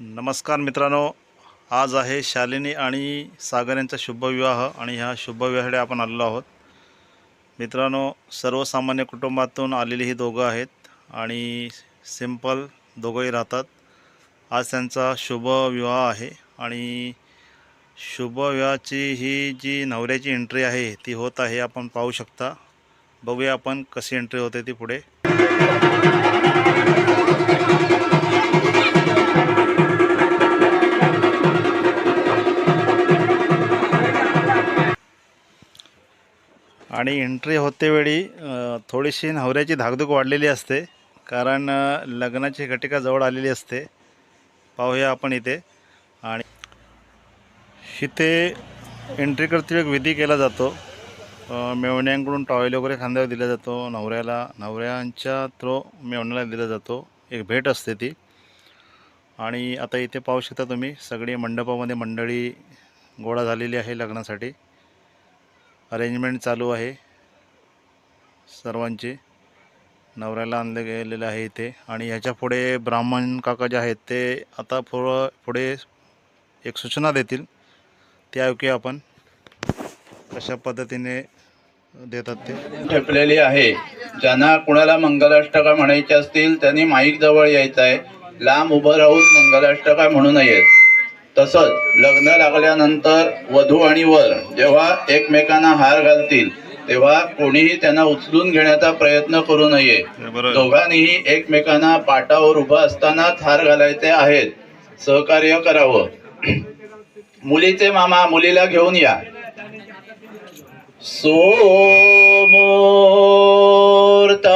नमस्कार मित्रांनो आज आहे शालिनी आणि सागर यांचा शुभविवाह आणि ह्या शुभविवाहाकडे आपण आलेलो आहोत. मित्रांनो सर्वसामान्य कुटुंबातून आलेली ही दोघं आहेत आणि सिंपल दोघंही राहतात. आज त्यांचा शुभविवाह आहे आणि शुभविवाहाची ही जी नवऱ्याची एंट्री आहे ती होत आहे आपण पाहू शकता. बघूया आपण कशी एंट्री होते ती पुढे. आणि एंट्री होते वेळी थोडीशी नवऱ्याची धाकधूक वाढलेली असते. कारण लग्नाची घटिका जवळ आलेली असते. पाहूया आपण इथे. आणि इथे एंट्री करते एक विधी केला जातो. मेवण्यांकडून टॉवेल वगैरे खांद्यावर दिला जातो. नवऱ्याला नवऱ्यांच्या थ्रो मेवण्याला दिला जातो. एक भेट असते ती. आणि आता इथे पाहू शकता तुम्ही सगळी मंडपामध्ये मंडळी गोळा झालेली आहे लग्नासाठी. अरेंजमेंट चालू आहे. सर्वांचे नवऱ्याला आणलं गेलेलं आहे इथे. आणि ह्याच्या पुढे ब्राह्मण काका जे आहेत ते आता पुढं पुढे एक सूचना देतील. ते ऐकूया आपण. कशा पद्धतीने देतात ते. ठेपलेली आहे. ज्यांना कुणाला मंगलाष्टका म्हणायचे असतील त्यांनी माईक जवळ यायचं आहे. लांब उभं राहून मंगलाष्टका म्हणू नयेत. तसंच लग्न लागल्यानंतर वधू आणि वर जेव्हा एकमेकांना हार घालतील तेव्हा कोणीही त्यांना उचलून घेण्याचा प्रयत्न करू नये. दोघांनीही एकमेकांना पाटावर उभं असतानाच हार घालायचे आहेत. सहकार्य करावं. मुलीचे मामा मुलीला घेऊन या. सोमूर्त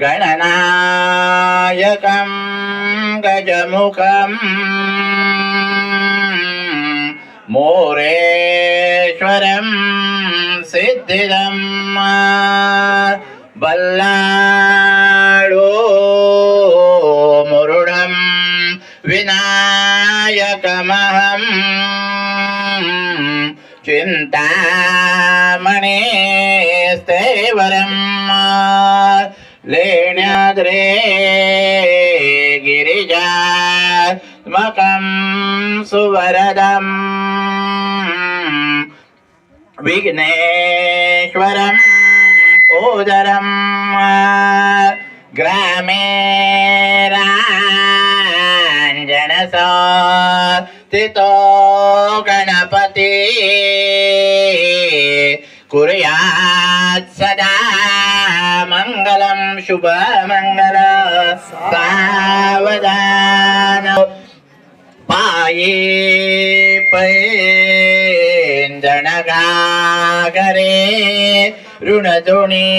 गणनायकं गजमुखम् मोरेश्वरं सिद्धिदम् बल्लाळो मुरुडं विनायकमहम् चिन्तामणे स्थैवरम् लेण्याद्रे गिरिजात्मकं सुवरदम् विघ्नेश्वरम् उदरम् ग्रामे राञ्जनसा स्थितो सदा मङ्गलं शुभमङ्गल सावधान। पाये पैंजणगागरे ऋणधुणी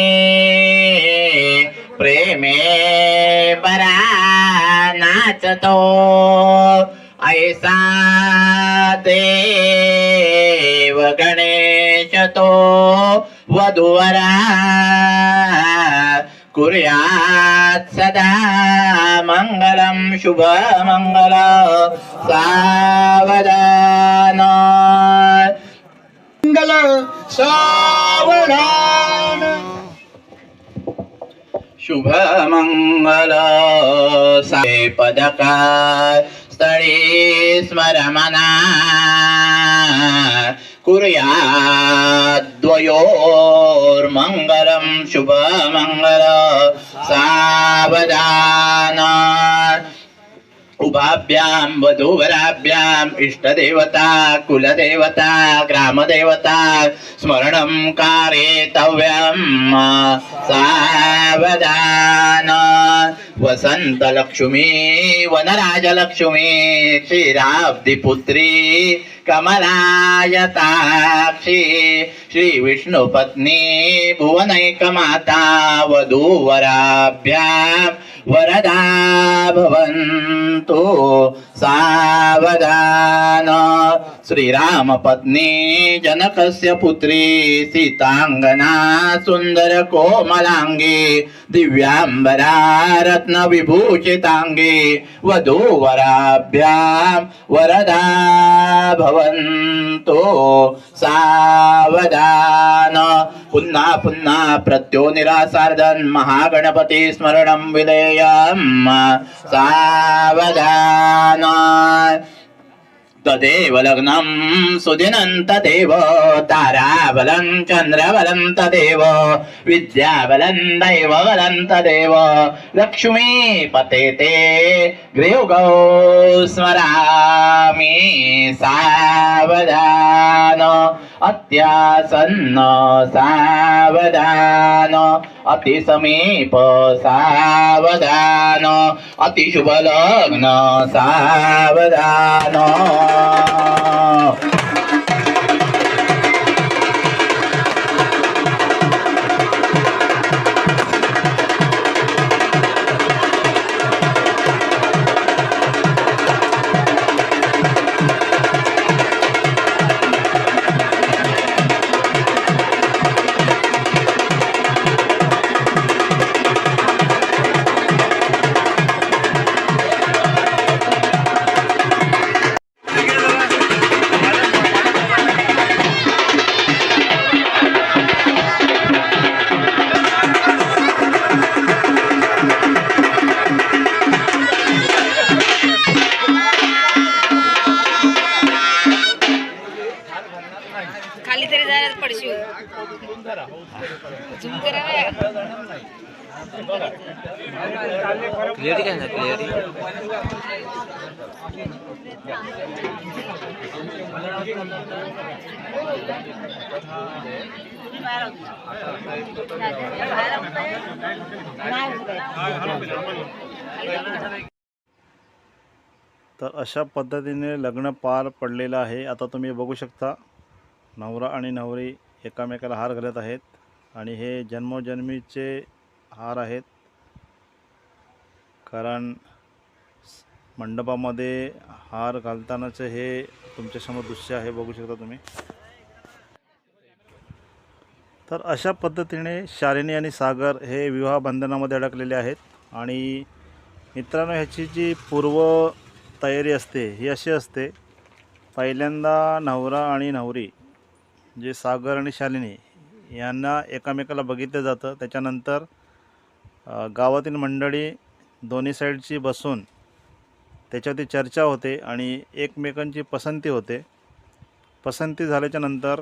प्रेमे परा नाचतो ऐसा देव गणेश तो वधूवरा कुर्यात् सदा मङ्गलं शुभमङ्गल सावधान। मङ्गल सावधान। शुभमङ्गल साय पदका स्थळे स्मरमना। कुर्याद्वयोर्मङ्गलं शुभमङ्गल सावधान उभाभ्यां वधूवराभ्याम् इष्टदेवता कुलदेवता ग्रामदेवता स्मरणं कारेतव्यं सावधान। वसन्तलक्ष्मी वनराजलक्ष्मी क्षीराब्धिपुत्री कमलायताक्षी श्रीविष्णुपत्नी भुवनैकमाता वधूवराभ्याम् वरदा भवन्तु सावधान। श्रीराम पत्नी जनकस्य पुत्री सीताङ्गना सुंदर कोमलांगी दिव्यांबरा रत्न वरदा भवन्तो। सावधान। पुन्हा पुन्हा प्रत्यो निरासार्धन महागणपति स्मरणं विधेयम्। सावधान। तदेव लग्नं सुदिनं तदेव ताराबलं चन्द्रबलं तदेव विद्याबलं दैवबलं तदेव लक्ष्मीपते ते गृहगौ स्मरामि सावधान। अत्यासन्न सावधान अतिसमीप सावधान अतिशुभलग्न सावधान। खाली क्लिअरिटी काय ना क्लिअरिटी तर अशा पद्धतीने लग्न पार पडलेलं आहे. आता तुम्ही बघू शकता नवरा आणि नवरी एकामेकाला हार घालत आहेत आणि हे जन्मोजन्मीचे हार आहेत. कारण मंडपामध्ये हार घालतानाचं हे तुमच्यासमोर दृश्य आहे बघू शकता तुम्ही. तर अशा पद्धतीने शालिनी आणि सागर हे विवाह बंधनामध्ये अडकलेले आहेत आणि मित्रांनो ह्याची जी पूर्व तयारी असते ही अशी असते पहिल्यांदा नवरा आणि नवरी जे सागर आणि शालिनी यांना एकामेकाला बघितलं जातं. त्याच्यानंतर गावातील मंडळी दोन्ही साईडची बसून त्याच्यावरती चर्चा होते आणि एकमेकांची पसंती होते. पसंती झाल्याच्यानंतर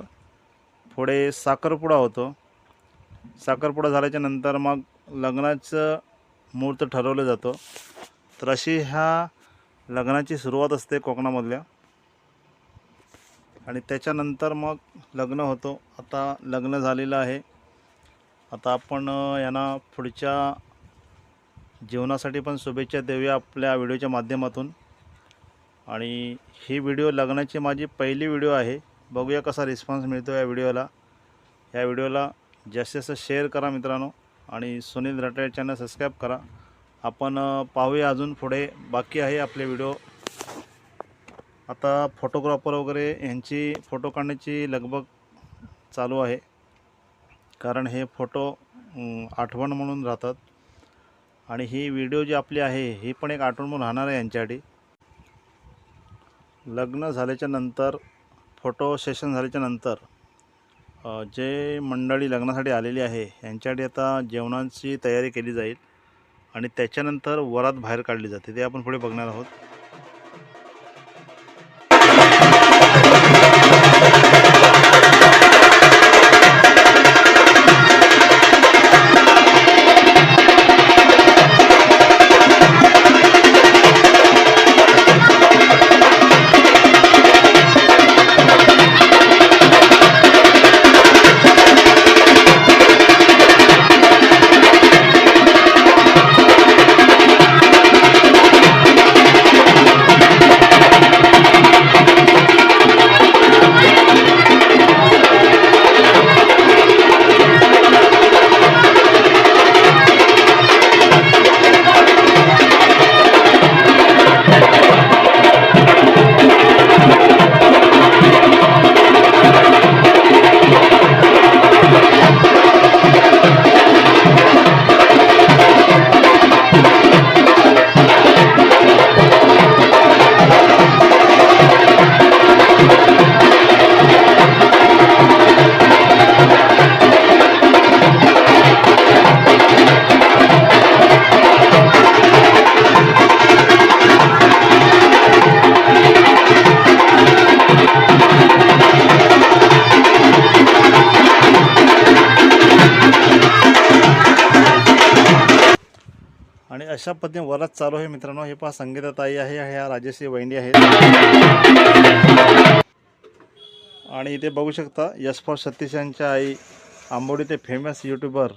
पुढे साखरपुडा होतो. साखरपुडा झाल्याच्यानंतर मग लग्नाचं मुहूर्त ठरवलं जातो. तर अशी ह्या लग्नाची सुरुवात असते कोकणामधल्या. आणि त्याच्यानंतर मग लग्न होतो. आता लग्न झालेलं आहे. आता आपण यांना पुढच्या जीवनासाठी पण शुभेच्छा देऊया आपल्या व्हिडिओच्या माध्यमातून. आणि ही व्हिडिओ लग्नाची माझी पहिली व्हिडिओ आहे. बघूया कसा रिस्पॉन्स मिळतो या व्हिडिओला. या व्हिडिओला जास्तीत जास्त शेअर करा मित्रांनो. आणि सुनील रटाळे चॅनल सबस्क्राईब करा. आपण पाहूया अजून पुढे बाकी आहे आपले व्हिडिओ. आता फोटोग्राफर वगैरे यांची फोटो काढण्याची लगबग चालू आहे. कारण हे फोटो आठवण म्हणून राहतात. आणि ही व्हिडिओ जी आपली आहे ही पण एक आठवण म्हणून राहणार आहे यांच्यासाठी. लग्न झाल्याच्यानंतर फोटो सेशन झाल्याच्यानंतर जे मंडळी लग्नासाठी आलेली आहे यांच्यासाठी आता जेवणाची तयारी केली जाईल. आणि त्याच्यानंतर वरात बाहेर काढली जाते ते आपण पुढे बघणार आहोत. अशा पद्धतीने वरात चालू आहे मित्रांनो. हे पहा संगीताताई आहे ह्या राजश्री वैंडी आहेत. आणि इथे बघू शकता यशपाल सतीश यांच्या आई आंबोडी ते फेमस यूट्यूबर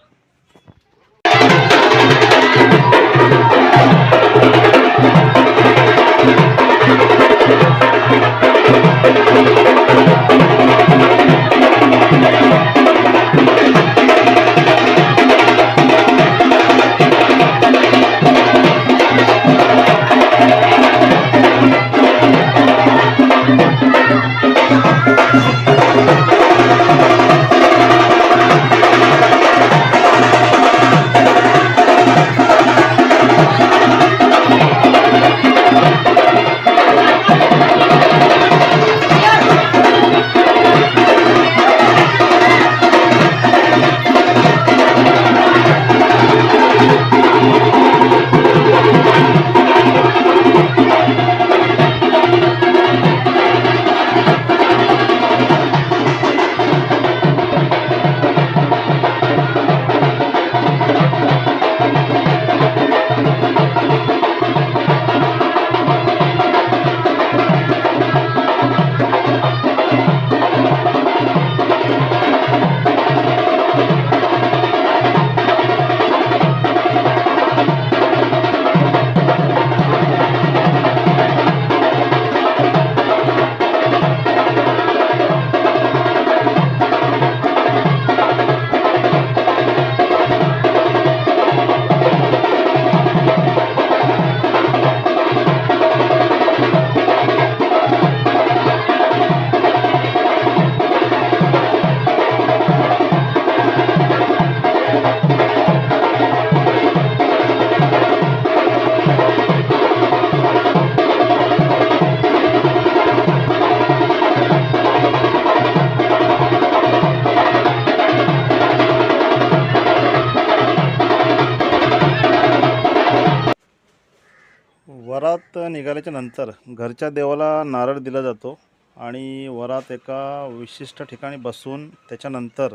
वरात निघाल्याच्या नंतर घरच्या देवाला नारळ दिला जातो आणि वरात एका विशिष्ट ठिकाणी बसून त्याच्यानंतर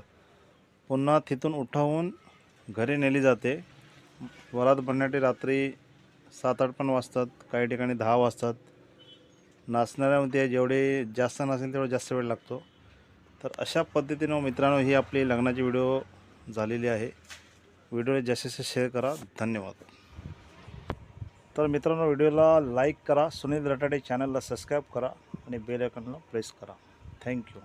पुन्हा तिथून उठावून घरी नेली जाते. वरात बनण्यासाठी रात्री सात आठ पण वाजतात काही ठिकाणी दहा वाजतात. नाचणाऱ्यामध्ये जेवढे जास्त नसेल तेवढा जास्त वेळ लागतो. तर अशा पद्धतीनं मित्रांनो ही आपली लग्नाची व्हिडिओ झालेली आहे. व्हिडिओला जास्तीत शेअर करा धन्यवाद. तर मित्रांनो व्हिडिओला लाईक करा सुनील रटाडे चॅनलला सबस्क्राईब करा आणि बेल आयकॉनला प्रेस करा. थँक्यू